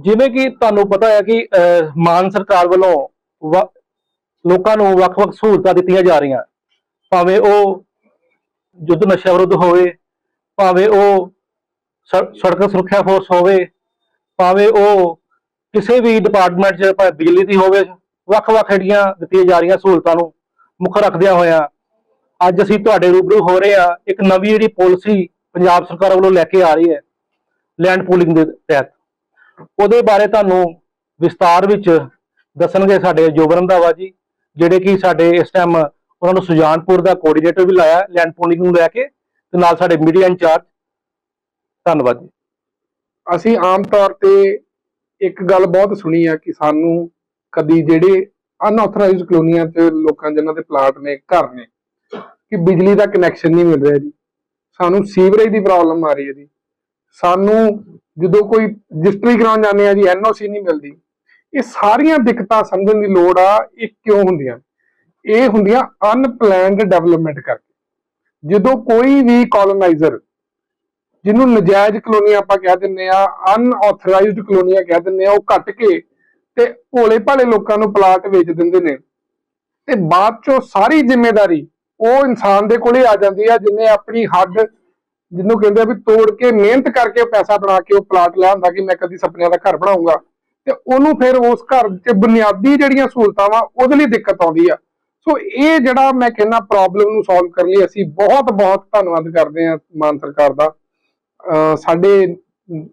ਜਿਵੇਂ ਕਿ ਤੁਹਾਨੂੰ ਪਤਾ ਹੈ ਕਿ ਮਾਨ ਸਰਕਾਰ ਵੱਲੋਂ ਵ- ਲੋਕਾਂ ਨੂੰ ਵੱਖ-ਵੱਖ ਸਹੂਲਤਾਂ ਦਿੱਤੀਆਂ ਜਾ ਰਹੀਆਂ। ਭਾਵੇਂ ਉਹ ਯੁੱਧ ਨਸ਼ਾ ਵਿਰੁੱਧ ਹੋਵੇ, ਭਾਵੇਂ ਉਹ ਸੜ- ਸੜਕ ਸੁਰੱਖਿਆ ਫੋਰਸ ਹੋਵੇ, ਭਾਵੇਂ ਉਹ ਕਿਸੇ ਵੀ ਡਿਪਾਰਟਮੈਂਟ 'ਚ, ਭਾਵੇਂ ਬਿਜਲੀ ਦੀ ਹੋਵੇ, ਵੱਖ-ਵੱਖ ਜਿਹੜੀਆਂ ਦਿੱਤੀਆਂ ਜਾ ਰਹੀਆਂ ਸਹੂਲਤਾਂ ਨੂੰ ਮੁੱਖ ਰੱਖਦਿਆਂ ਹੋਇਆਂ, ਅੱਜ ਅਸੀਂ ਤੁਹਾਡੇ ਰੂਬਰੂ ਹੋ ਰਹੇ ਹਾਂ, ਇੱਕ ਨਵੀਂ ਜਿਹੜੀ ਪਾਲਿਸੀ ਪੰਜਾਬ ਸਰਕਾਰ ਵੱਲੋਂ ਲੈ ਕੇ ਆ ਰਹੀ ਹੈ ਲੈਂਡ ਪੂਲਿੰਗ ਦੇ ਤਹਿਤ। ਉਹਦੇ ਬਾਰੇ ਤੁਹਾਨੂੰ ਵਿਸਤਾਰ ਵਿੱਚ ਦੱਸਣਗੇ ਸਾਡੇ ਜੋਬਨ ਰੰਧਾਵਾ ਜੀ, ਜਿਹੜੇ ਕਿ ਸਾਡੇ ਇਸ ਟਾਈਮ ਉਹਨਾਂ ਨੂੰ ਸੁਜਾਨਪੁਰ ਦਾ ਕੋਆਰਡੀਨੇਟਰ ਵੀ ਲਾਇਆ ਲੈਂਡ ਪੂਲਿੰਗ ਨੂੰ ਲੈ ਕੇ, ਤੇ ਨਾਲ ਸਾਡੇ ਮੀਡੀਆ ਇੰਚਾਰਜ ਧੰਨਵਾਦ ਜੀ। ਅਸੀਂ ਆਮ ਤੌਰ ਤੇ ਇੱਕ ਗੱਲ ਬਹੁਤ ਸੁਣੀ ਆ ਕਿ ਸਾਨੂੰ ਕਦੀ ਜਿਹੜੇ ਅਨਆਥੋਰਾਈਜ਼ਡ ਕਲੋਨੀਆਂ 'ਚ ਲੋਕਾਂ ਜਿਨ੍ਹਾਂ ਦੇ ਪਲਾਟ ਨੇ, ਘਰ ਨੇ, ਕਿ ਬਿਜਲੀ ਦਾ ਕਨੈਕਸ਼ਨ ਨਹੀਂ ਮਿਲ ਰਿਹਾ ਜੀ। ਸਾਨੂੰ ਸੀਵਰੇਜ ਦੀ ਪ੍ਰੋਬਲਮ ਆ ਰਹੀ ਹੈ ਜੀ। ਸਾਨੂੰ ਜਦੋਂ ਕੋਈ ਰਜਿਸਟਰੀ ਕਰਾਉਣ ਜਾਂਦੇ ਆ ਜੀ ਐਨਓਸੀ ਨਹੀਂ ਮਿਲਦੀ। ਇਹ ਸਾਰੀਆਂ ਦਿੱਕਤਾਂ ਸਮਝਣ ਦੀ ਲੋੜ ਆ, ਇਹ ਕਿਉਂ ਹੁੰਦੀਆਂ? ਇਹ ਹੁੰਦੀਆਂ ਅਨਪਲੈਨਡ ਡਿਵੈਲਪਮੈਂਟ ਕਰਕੇ। ਜਦੋਂ ਕੋਈ ਵੀ ਕਲੋਨਾਈਜ਼ਰ ਜਿਹਨੂੰ ਨਜਾਇਜ਼ ਕਲੋਨੀ ਆਪਾਂ ਕਹਿ ਦਿੰਨੇ ਆ ਅਨਆਥੋਰਾਈਜ਼ਡ ਕਲੋਨੀਆਂ ਕਹਿ ਦਿੰਨੇ ਆ, ਉਹ ਕੱਟ ਕੇ ਤੇ ਭੋਲੇ ਭਾਲੇ ਲੋਕਾਂ ਨੂੰ ਪਲਾਟ ਵੇਚ ਦਿੰਦੇ ਨੇ, ਤੇ ਬਾਅਦ ਚੋਂ ਸਾਰੀ ਜ਼ਿੰਮੇਵਾਰੀ ਉਹ ਇਨਸਾਨ ਦੇ ਕੋਲੇ ਆ ਜਾਂਦੀ ਆ ਜਿਨੇ ਆਪਣੀ ਹੱਦ ਜਿਹਨੂੰ ਕਹਿੰਦੇ ਆ ਵੀ ਤੋੜ ਕੇ ਮਿਹਨਤ ਕਰਕੇ ਪੈਸਾ ਬਣਾ ਕੇ ਉਹ ਪਲਾਟ ਲਿਆ ਹੁੰਦਾ ਕਿ ਮੈਂ ਕਦੀ ਸੁਪਨਿਆਂ ਦਾ ਘਰ ਬਣਾਉਂਗਾ। ਤੇ ਉਹਨੂੰ ਫਿਰ ਉਸ ਘਰ 'ਚ ਬੁਨਿਆਦੀ ਜਿਹੜੀਆਂ ਸਹੂਲਤਾਂ ਵਾ, ਉਹਦੇ ਲਈ ਦਿੱਕਤ ਆਉਂਦੀ ਆ। ਸੋ ਇਹ ਜਿਹੜਾ ਮੈਂ ਕਹਿੰਦਾ ਪ੍ਰੋਬਲਮ ਨੂੰ ਸੋਲਵ ਕਰਨ ਲਈ ਅਸੀਂ ਬਹੁਤ ਬਹੁਤ ਧੰਨਵਾਦ ਕਰਦੇ ਹਾਂ ਮਾਨ ਸਰਕਾਰ ਦਾ। ਅਹ ਸਾਡੇ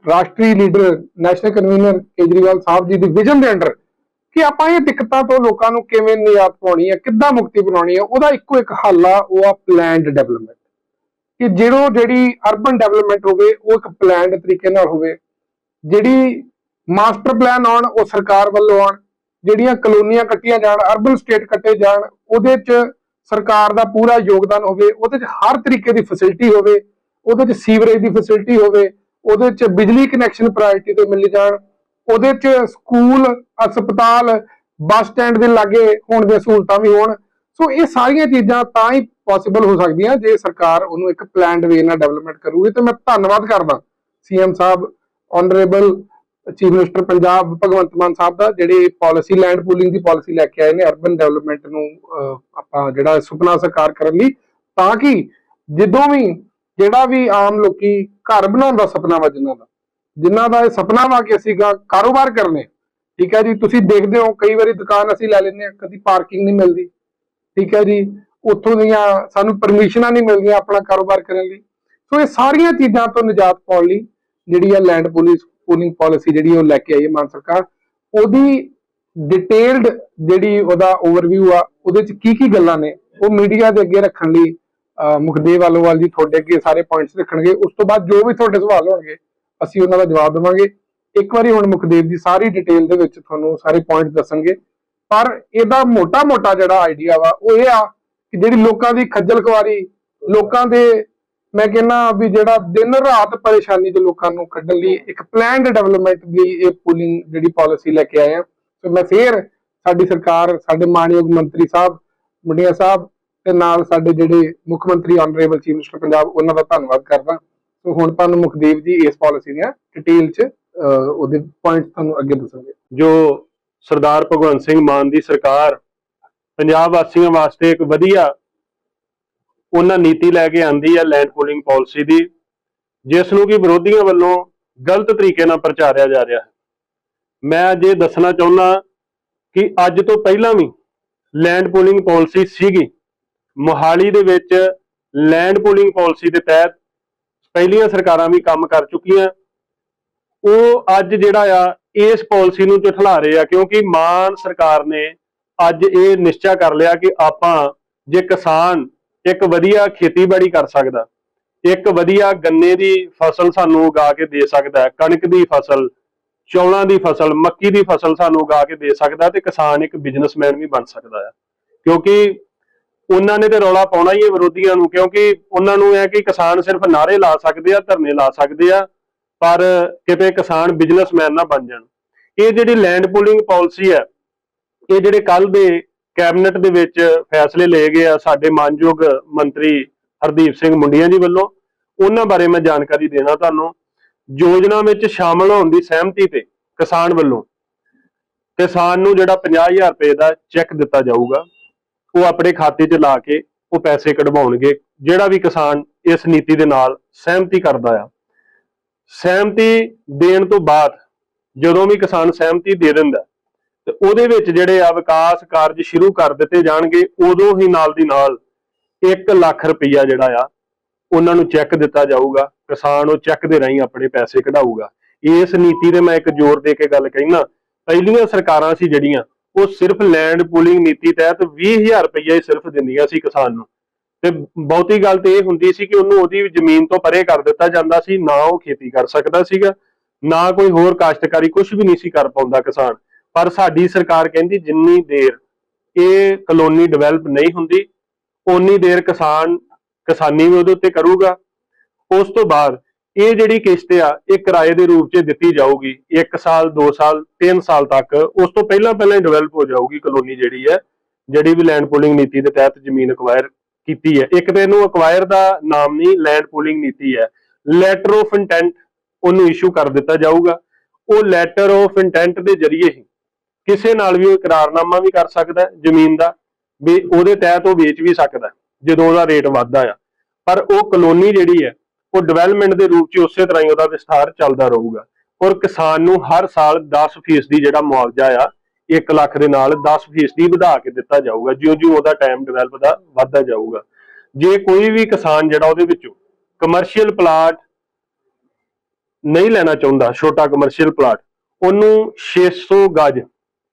ਰਾਸ਼ਟਰੀ leader national convener Kejriwal Sahib ji ਦੀ ਵਿਜ਼ਨ ਦੇ ਅੰਡਰ ਕਿ ਆਪਾਂ ਇਹ ਦਿੱਕਤਾਂ ਤੋਂ ਲੋਕਾਂ ਨੂੰ ਕਿਵੇਂ ਨਿਜਾਤ ਪਾਉਣੀ ਹੈ ਕਿੱਦਾਂ ਮੁਕਤੀ ਬਣਾਉਣੀ ਹੈ ਉਹਦਾ ਇੱਕੋ ਇੱਕ ਹੱਲ ਆ, ਉਹ ਆ ਪਲੈਨਡ ਡਿਵੈਲਪਮੈਂਟ ਕਿ ਜਿਹੜੋ ਜਿਹੜੀ ਅਰਬਨ ਡਿਵੈਲਪਮੈਂਟ ਹੋਵੇ, ਉਹ ਇੱਕ ਪਲੈਨਡ ਤਰੀਕੇ ਨਾਲ ਹੋਵੇ। ਜਿਹੜੀ ਮਾਸਟਰ ਪਲਾਨ ਆਉਣ, ਉਹ ਸਰਕਾਰ ਵੱਲੋਂ ਆਉਣ। ਜਿਹੜੀਆਂ ਕਲੋਨੀਆਂ ਕੱਟੀਆਂ ਜਾਣ ਅਰਬਨ ਸਟੇਟ ਕੱਟੇ ਜਾਣ, ਉਹਦੇ 'ਚ ਸਰਕਾਰ ਦਾ ਪੂਰਾ ਯੋਗਦਾਨ ਹੋਵੇ, ਉਹਦੇ 'ਚ ਹਰ ਤਰੀਕੇ ਦੀ ਫੈਸਿਲਿਟੀ ਹੋਵੇ, ਉਹਦੇ 'ਚ ਸੀਵਰੇਜ ਦੀ ਫੈਸਿਲਿਟੀ ਹੋਵੇ, ਉਹਦੇ 'ਚ ਬਿਜਲੀ ਕਨੈਕਸ਼ਨ ਪ੍ਰਾਇੋਰਟੀ ਤੇ ਮਿਲ ਜਾਣ, ਉਹਦੇ 'ਚ ਸਕੂਲ ਹਸਪਤਾਲ, ਬੱਸ ਸਟੈਂਡ ਦੇ ਲਾਗੇ ਹੋਣ ਦੀਆਂ ਸਹੂਲਤਾਂ ਵੀ ਹੋਣ ਸੋ ਇਹ ਸਾਰੀਆਂ ਚੀਜ਼ਾਂ ਤਾਂ ਹੀ ਪੋਸੀਬਲ ਹੋ ਸਕਦੀਆਂ ਜੇ ਸਰਕਾਰ ਉਹਨੂੰ ਇੱਕ ਪਲਾਨਡ ਵੇ ਨਾਲ ਡਿਵੈਲਪਮੈਂਟ ਕਰੂਗੀ। ਤੇ ਮੈਂ ਧੰਨਵਾਦ ਕਰਦਾ CM Sahib honourable chief minister Punjab Bhagwant Mann Sahib ਦਾ, ਜਿਹੜੇ ਪਾਲਿਸੀ ਲੈਂਡ ਪੂਲਿੰਗ ਦੀ ਪਾਲਿਸੀ ਲੈ ਕੇ ਆਏ ਨੇ ਅਰਬਨ ਡਿਵੈਲਪਮੈਂਟ ਨੂੰ ਆਪਾਂ ਜਿਹੜਾ ਸੁਪਨਾ ਸਾਕਾਰ ਕਰਨ ਲਈ। ਤਾਂ ਕਿ ਜਦੋਂ ਵੀ ਜਿਹੜਾ ਵੀ ਆਮ ਲੋਕੀ ਘਰ ਬਣਾਉਣ ਦਾ ਸੁਪਨਾ ਵਾ ਜਿਨ੍ਹਾਂ ਦਾ ਜਿਨ੍ਹਾਂ ਦਾ ਇਹ ਸੁਪਨਾ ਵਾ ਕਿ ਅਸੀਂ ਕਾਰੋਬਾਰ ਕਰਨੇ, ਠੀਕ ਹੈ ਜੀ? ਤੁਸੀਂ ਦੇਖਦੇ ਹੋ, ਕਈ ਵਾਰੀ ਦੁਕਾਨ ਅਸੀਂ ਲੈ ਲੈਂਦੇ ਹਾਂ, ਕਦੀ ਪਾਰਕਿੰਗ ਨਹੀਂ ਮਿਲਦੀ। ਠੀਕ ਹੈ ਜੀ। ਉੱਥੋਂ ਦੀਆਂ ਸਾਨੂੰ ਪਰਮਿਸ਼ਨਾਂ ਨਹੀਂ ਮਿਲਦੀਆਂ ਆਪਣਾ ਕਾਰੋਬਾਰ ਕਰਨ ਲਈ। ਸੋ ਇਹ ਸਾਰੀਆਂ ਚੀਜ਼ਾਂ ਤੋਂ ਨਿਜਾਤ ਪਾਉਣ ਲਈ ਜਿਹੜੀ ਆ ਲੈਂਡ ਪੁਲਿਸ ਪੂਲਿੰਗ ਪਾਲਿਸੀ ਜਿਹੜੀ ਉਹ ਲੈ ਕੇ ਆਈ ਹੈ ਮਾਨ ਸਰਕਾਰ। ਉਹਦੀ ਡਿਟੇਲਡ ਜਿਹੜੀ ਉਹਦਾ ਓਵਰਵਿਊ ਆ, ਉਹਦੇ ਚ ਕੀ ਕੀ ਗੱਲਾਂ ਨੇ, ਉਹ ਮੀਡੀਆ ਦੇ ਅੱਗੇ ਰੱਖਣ ਲਈ ਅਹ ਮੁਖਦੇਵ ਆਲੋਵਾਲ ਜੀ ਤੁਹਾਡੇ ਅੱਗੇ ਸਾਰੇ ਪੁਆਇੰਟਸ ਰੱਖਣਗੇ। ਉਸ ਤੋਂ ਬਾਅਦ ਜੋ ਵੀ ਤੁਹਾਡੇ ਸਵਾਲ ਹੋਣਗੇ, ਅਸੀਂ ਉਹਨਾਂ ਦਾ ਜਵਾਬ ਦੇਵਾਂਗੇ। ਇੱਕ ਵਾਰੀ ਹੁਣ ਮੁਖਦੇਵ ਜੀ ਸਾਰੀ ਡਿਟੇਲ ਦੇ ਵਿੱਚ ਤੁਹਾਨੂੰ ਸਾਰੇ ਪੁਆਇੰਟਸ ਦੱਸਣਗੇ। ਪਰ ਇਹਦਾ ਮੋਟਾ-ਮੋਟਾ ਜਿਹੜਾ ਆਈਡੀਆ ਵਾ, ਉਹ ਇਹ ਆ ਕਿ ਜਿਹੜੀ ਲੋਕਾਂ ਦੀ ਖੱਜਲ ਖਵਾਰੀ ਲੋਕਾਂ ਦੇ ਮੈਂ ਕਹਿੰਨਾ ਵੀ ਜਿਹੜਾ ਦਿਨ ਰਾਤ ਪਰੇਸ਼ਾਨੀ ਤੋਂ ਲੋਕਾਂ ਨੂੰ ਕੱਢਣ ਲਈ ਇੱਕ ਪਲਾਨਡ ਡਿਵੈਲਪਮੈਂਟ ਦੀ ਇਹ ਪੂਲਿੰਗ ਜਿਹੜੀ ਪਾਲਿਸੀ ਲੈ ਕੇ ਆਏ ਆ। ਸੋ ਮੈਂ ਫੇਰ ਸਾਡੀ ਸਰਕਾਰ, ਸਾਡੇ ਮਾਨਯੋਗ ਮੰਤਰੀ ਸਾਹਿਬ, ਮੁੰਡਿਆ ਸਾਹਿਬ ਤੇ ਨਾਲ ਸਾਡੇ ਜਿਹੜੇ ਮੁੱਖ ਮੰਤਰੀ ਆਨਰੇਬਲ ਚੀਫ ਮਿਨਿਸਟਰ ਪੰਜਾਬ, ਉਹਨਾਂ ਦਾ ਧੰਨਵਾਦ ਕਰਦਾ। ਸੋ ਹੁਣ ਤੁਹਾਨੂੰ ਮੁਖਦੀਪ ਜੀ ਇਸ ਪਾਲਿਸੀ ਦੀਆਂ ਡਿਟੇਲ ਚ ਉਹਦੇ ਪੁਆਇੰਟਸ ਤੁਹਾਨੂੰ ਅੱਗੇ ਦੱਸਣਗੇ ਜੋ ਸਰਦਾਰ ਭਗਵੰਤ ਸਿੰਘ ਮਾਨ ਦੀ ਸਰਕਾਰ ਪੰਜਾਬ ਵਾਸੀਆਂ ਵਾਸਤੇ ਇੱਕ ਵਧੀਆ ਉਹਨਾਂ ਨੀਤੀ ਲੈ ਕੇ ਆਂਦੀ ਹੈ ਲੈਂਡ ਪੂਲਿੰਗ ਪਾਲਿਸੀ ਦੀ ਜਿਸ ਨੂੰ ਕਿ ਵਿਰੋਧੀਆਂ ਵੱਲੋਂ ਗਲਤ ਤਰੀਕੇ ਨਾਲ ਪ੍ਰਚਾਰਿਆ ਜਾ ਰਿਹਾ ਹੈ। ਮੈਂ ਅੱਜ ਇਹ ਦੱਸਣਾ ਚਾਹੁੰਦਾ ਕਿ ਅੱਜ ਤੋਂ ਪਹਿਲਾਂ ਵੀ ਲੈਂਡ ਪੂਲਿੰਗ ਪਾਲਿਸੀ ਸੀਗੀ। ਮੋਹਾਲੀ ਦੇ ਵਿੱਚ ਲੈਂਡ ਪੂਲਿੰਗ ਪਾਲਿਸੀ ਦੇ ਤਹਿਤ ਪਹਿਲੀਆਂ ਸਰਕਾਰਾਂ ਵੀ ਕੰਮ ਕਰ ਚੁੱਕੀਆਂ। ਉਹ ਅੱਜ ਜਿਹੜਾ ਆ ਇਸ ਪਾਲਿਸੀ ਨੂੰ ਝਠਲਾ ਰਹੇ ਆ, ਕਿਉਂਕਿ ਮਾਨ ਸਰਕਾਰ ਨੇ ਅੱਜ ਇਹ ਨਿਸ਼ਚਾ ਕਰ ਲਿਆ ਕਿ ਆਪਾਂ ਜੇ ਕਿਸਾਨ ਇੱਕ ਵਧੀਆ ਖੇਤੀਬਾੜੀ ਕਰ ਸਕਦਾ, ਇੱਕ ਵਧੀਆ ਗੰਨੇ ਦੀ ਫਸਲ ਸਾਨੂੰ ਉਗਾ ਕੇ ਦੇ ਸਕਦਾ ਹੈ ਕਣਕ ਦੀ ਫਸਲ, ਚੌਲਾਂ ਦੀ ਫਸਲ, ਮੱਕੀ ਦੀ ਫਸਲ ਸਾਨੂੰ ਉਗਾ ਕੇ ਦੇ ਸਕਦਾ ਤੇ ਕਿਸਾਨ ਇੱਕ ਬਿਜ਼ਨਸਮੈਨ ਵੀ ਬਣ ਸਕਦਾ ਹੈ ਕਿਉਂਕਿ ਉਹਨਾਂ ਨੇ ਤੇ ਰੌਲਾ ਪਾਉਣਾ ਹੀ ਹੈ ਵਿਰੋਧੀਆਂ ਨੂੰ, ਕਿਉਂਕਿ ਉਹਨਾਂ ਨੂੰ ਇਹ ਕਿ ਕਿਸਾਨ ਸਿਰਫ ਨਾਰੇ ਲਾ ਸਕਦੇ ਆ, ਧਰਨੇ ਲਾ ਸਕਦੇ ਆ ਪਰ ਕਿਤੇ ਕਿਸਾਨ ਬਿਜ਼ਨਸਮੈਨ ਨਾ ਬਣ ਜਾਣ। ਇਹ ਜਿਹੜੀ ਲੈਂਡ ਪੂਲਿੰਗ ਪਾਲਿਸੀ ਹੈ, ਇਹ ਜਿਹੜੇ ਕੱਲ ਦੇ ਕੈਬਨਿਟ ਦੇ ਵਿੱਚ ਫੈਸਲੇ ਲਏ ਗਏ ਆ ਸਾਡੇ ਮਾਨਯੋਗ ਮੰਤਰੀ ਹਰਦੀਪ ਸਿੰਘ ਮੁੰਡੀਆਂ ਜੀ ਵੱਲੋਂ, ਉਹਨਾਂ ਬਾਰੇ ਮੈਂ ਜਾਣਕਾਰੀ ਦੇਣਾ ਤੁਹਾਨੂੰ। ਯੋਜਨਾ ਵਿੱਚ ਸ਼ਾਮਲ ਹੋਣ ਦੀ ਸਹਿਮਤੀ ਤੇ ਕਿਸਾਨ ਵੱਲੋਂ ਕਿਸਾਨ ਨੂੰ ਜਿਹੜਾ 50000 ਰੁਪਏ ਦਾ ਚੈੱਕ ਦਿੱਤਾ ਜਾਊਗਾ, ਉਹ ਆਪਣੇ ਖਾਤੇ 'ਚ ਲਾ ਕੇ ਉਹ ਪੈਸੇ ਕਢਵਾਉਣਗੇ, ਜਿਹੜਾ ਵੀ ਕਿਸਾਨ ਇਸ ਨੀਤੀ ਦੇ ਨਾਲ ਸਹਿਮਤੀ ਕਰਦਾ ਆ। ਸਹਿਮਤੀ ਦੇਣ ਤੋਂ ਬਾਅਦ ਜਦੋਂ ਵੀ ਕਿਸਾਨ ਸਹਿਮਤੀ ਦੇ ਦਿੰਦਾ ਤੇ ਉਹਦੇ ਵਿੱਚ ਜਿਹੜੇ ਆ ਵਿਕਾਸ ਕਾਰਜ ਸ਼ੁਰੂ ਕਰ ਦਿੱਤੇ ਜਾਣਗੇ, ਉਦੋਂ ਹੀ ਨਾਲ ਦੀ ਨਾਲ 1 ਲੱਖ ਰੁਪਈਆ ਜਿਹੜਾ ਆ, ਉਹਨਾਂ ਨੂੰ ਚੈੱਕ ਦਿੱਤਾ ਜਾਊਗਾ, ਕਿਸਾਨ ਉਹ ਚੈੱਕ ਦੇ ਰਾਹੀਂ ਆਪਣੇ ਪੈਸੇ ਕਢਾਊਗਾ। ਇਸ ਨੀਤੀ ਦੇ ਮੈਂ ਇੱਕ ਜ਼ੋਰ ਦੇ ਕੇ ਗੱਲ ਕਹਿਣਾ ਪਹਿਲੀਆਂ ਸਰਕਾਰਾਂ ਸੀ ਜਿਹੜੀਆਂ, ਉਹ ਸਿਰਫ ਲੈਂਡ ਪੂਲਿੰਗ ਨੀਤੀ ਤਹਿਤ 20000 ਰੁਪਈਆ ਹੀ ਸਿਰਫ ਦਿੰਦੀਆਂ ਸੀ ਕਿਸਾਨ ਨੂੰ। ਤੇ ਬਹੁਤੀ ਗੱਲ ਤੇ ਇਹ ਹੁੰਦੀ ਸੀ ਕਿ ਉਹਨੂੰ ਉਹਦੀ ਜ਼ਮੀਨ ਤੋਂ ਪਰੇ ਕਰ ਦਿੱਤਾ ਜਾਂਦਾ ਸੀ, ਨਾ ਉਹ ਖੇਤੀ ਕਰ ਸਕਦਾ ਸੀਗਾ, ਨਾ ਕੋਈ ਹੋਰ ਕਾਸ਼ਤਕਾਰੀ ਕੁਝ ਵੀ ਨਹੀਂ ਸੀ ਕਰ ਪਾਉਂਦਾ ਕਿਸਾਨ। ਪਰ ਸਾਡੀ ਸਰਕਾਰ ਕਹਿੰਦੀ ਜਿੰਨੀ ਦੇਰ ਇਹ ਕਲੋਨੀ ਡਿਵੈਲਪ ਨਹੀਂ ਹੁੰਦੀ, ਓਨੀ ਦੇਰ ਕਿਸਾਨ, ਕਿਸਾਨੀ ਵੀ ਉਹਦੇ ਉੱਤੇ ਕਰੂਗਾ। ਉਸ ਤੋਂ ਬਾਅਦ ਇਹ ਜਿਹੜੀ ਕਿਸ਼ਤ ਆ, ਇਹ ਕਿਰਾਏ ਦੇ ਰੂਪ 'ਚ ਦਿੱਤੀ ਜਾਊਗੀ 1 ਸਾਲ 2 ਸਾਲ 3 ਸਾਲ ਤੱਕ, ਉਸ ਤੋਂ ਪਹਿਲਾਂ ਪਹਿਲਾਂ ਹੀ ਡਿਵੈਲਪ ਹੋ ਜਾਊਗੀ ਕਲੋਨੀ ਜਿਹੜੀ ਹੈ, ਜਿਹੜੀ ਵੀ ਲੈਂਡ ਪੂਲਿੰਗ ਨੀਤੀ ਦੇ ਤਹਿਤ ਜ਼ਮੀਨ ਅਕਵਾਇਰ ਕੀਤੀ ਹੈ। ਇੱਕ ਤਾਂ ਇਹਨੂੰ ਅਕਵਾਇਰ ਦਾ ਨਾਮ ਨਹੀਂ ਲੈਂਡ ਪੂਲਿੰਗ ਨੀਤੀ ਹੈ। ਲੈਟਰ ਆਫ ਇੰਟੈਂਟ ਉਹਨੂੰ ਇਸ਼ੂ ਕਰ ਦਿੱਤਾ ਜਾਊਗਾ। ਉਹ ਲੈਟਰ ਆਫ ਇੰਟੈਂਟ ਦੇ ਜ਼ਰੀਏ ਹੀ ਕਿਸੇ ਨਾਲ ਵੀ ਉਹ ਇਕਰਾਰਨਾਮਾ ਵੀ ਕਰ ਸਕਦਾ ਜ਼ਮੀਨ ਦਾ, ਵੀ ਉਹਦੇ ਤਹਿਤ ਉਹ ਵੇਚ ਵੀ ਸਕਦਾ ਜਦੋਂ ਉਹਦਾ ਰੇਟ ਵੱਧਦਾ ਆ। ਪਰ ਉਹ ਕਲੋਨੀ ਜਿਹੜੀ ਹੈ, ਉਹ ਡਿਵੈਲਪਮੈਂਟ ਦੇ ਰੂਪ 'ਚ ਉਸੇ ਤਰ੍ਹਾਂ ਹੀ ਉਹਦਾ ਵਿਸਥਾਰ ਚੱਲਦਾ ਰਹੂਗਾ। ਔਰ ਕਿਸਾਨ ਨੂੰ ਹਰ ਸਾਲ 10% ਜਿਹੜਾ ਮੁਆਵਜ਼ਾ ਆ 1 ਲੱਖ ਦੇ ਨਾਲ 10% ਵਧਾ ਕੇ ਦਿੱਤਾ ਜਾਊਗਾ, ਜਿਉਂ-ਜਿਉਂ ਉਹਦਾ ਟਾਈਮ ਡਿਵੈਲਪ ਦਾ ਵਧਦਾ ਜਾਊਗਾ। ਜੇ ਕੋਈ ਵੀ ਕਿਸਾਨ ਜਿਹੜਾ ਉਹਦੇ ਵਿੱਚੋਂ ਕਮਰਸ਼ੀਅਲ ਪਲਾਟ ਨਹੀਂ ਲੈਣਾ ਚਾਹੁੰਦਾ, ਛੋਟਾ ਕਮਰਸ਼ੀਅਲ ਪਲਾਟ ਉਹਨੂੰ 600 ਗਜ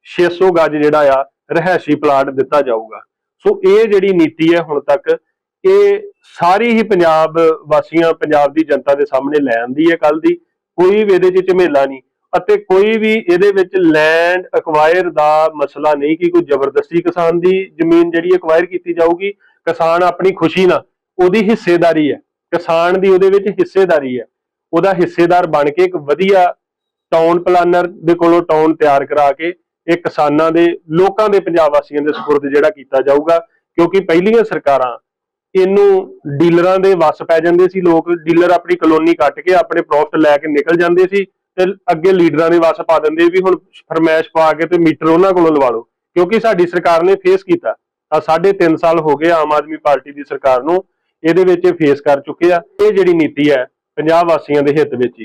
600 ਗਜ ਜਿਹੜਾ ਆ ਰਹਿائشੀ ਪਲਾਟ ਦਿੱਤਾ ਜਾਊਗਾ। ਸੋ ਇਹ ਜਿਹੜੀ ਨੀਤੀ ਹੈ ਹੁਣ ਤੱਕ, ਇਹ ਸਾਰੀ ਹੀ ਪੰਜਾਬ ਵਾਸੀਆਂ, ਪੰਜਾਬ ਦੀ ਜਨਤਾ ਦੇ ਸਾਹਮਣੇ ਲੈ ਆਂਦੀ ਹੈ ਕੱਲ ਦੀ। ਕੋਈ ਵੀ ਇਹਦੇ 'ਚ ਝਮੇਲਾ ਨਹੀਂ। ਅਤੇ ਕੋਈ ਵੀ ਇਹਦੇ ਵਿੱਚ ਲੈਂਡ ਅਕਵਾਇਰ ਦਾ ਮਸਲਾ ਨਹੀਂ ਕਿ ਕੋਈ ਜ਼ਬਰਦਸਤੀ ਕਿਸਾਨ ਦੀ ਜ਼ਮੀਨ ਜਿਹੜੀ ਅਕਵਾਇਰ ਕੀਤੀ ਜਾਊਗੀ, ਕਿਸਾਨ ਆਪਣੀ ਖੁਸ਼ੀ ਨਾਲ, ਉਹਦੀ ਹਿੱਸੇਦਾਰੀ ਹੈ। ਕਿਸਾਨ ਦੀ ਉਹਦੇ ਵਿੱਚ ਹਿੱਸੇਦਾਰੀ ਹੈ। ਉਹਦਾ ਹਿੱਸੇਦਾਰ ਬਣ ਕੇ ਇੱਕ ਵਧੀਆ ਟਾਊਨ ਪਲਾਨਰ ਦੇ ਕੋਲੋਂ ਟਾਊਨ ਤਿਆਰ ਕਰਾ ਕੇ ਇਹ ਕਿਸਾਨਾਂ ਦੇ, ਲੋਕਾਂ ਦੇ ਪੰਜਾਬ ਵਾਸੀਆਂ ਦੇ ਸਪੁਰਦ ਜਿਹੜਾ ਕੀਤਾ ਜਾਊਗਾ, ਕਿਉਂਕਿ ਪਹਿਲੀਆਂ ਸਰਕਾਰਾਂ ਇਹਨੂੰ ਡੀਲਰਾਂ ਦੇ ਵੱਸ ਪੈ ਜਾਂਦੇ ਸੀ। ਲੋਕ ਡੀਲਰ ਆਪਣੀ ਕਲੋਨੀ ਕੱਟ ਕੇ ਆਪਣੇ ਪ੍ਰੋਫਿਟ ਲੈ ਕੇ ਨਿਕਲ ਜਾਂਦੇ ਸੀ। ਤੇ ਅੱਗੇ ਲੀਡਰਾਂ ਦੇ ਵੱਸ ਪਾ ਦਿੰਦੇ ਵੀ ਹੁਣ ਫਰਮੈਸ਼ ਪਾ ਕੇ ਤੇ ਮੀਟਰ ਉਹਨਾਂ ਕੋਲੋਂ ਲਵਾ ਲਓ। ਕਿਉਂਕਿ ਸਾਡੀ ਸਰਕਾਰ ਨੇ ਫੇਸ ਕੀਤਾ। ਆ ਸਾਢੇ 3 ਸਾਲ ਹੋ ਗਏ ਆਮ ਆਦਮੀ ਪਾਰਟੀ ਦੀ ਸਰਕਾਰ ਨੂੰ, ਇਹਦੇ ਵਿੱਚ ਇਹ ਫੇਸ ਕਰ ਚੁੱਕੇ ਆ। ਇਹ ਜਿਹੜੀ ਨੀਤੀ ਹੈ, ਪੰਜਾਬ ਵਾਸੀਆਂ ਦੇ ਹਿੱਤ ਵਿੱਚ ਹੀ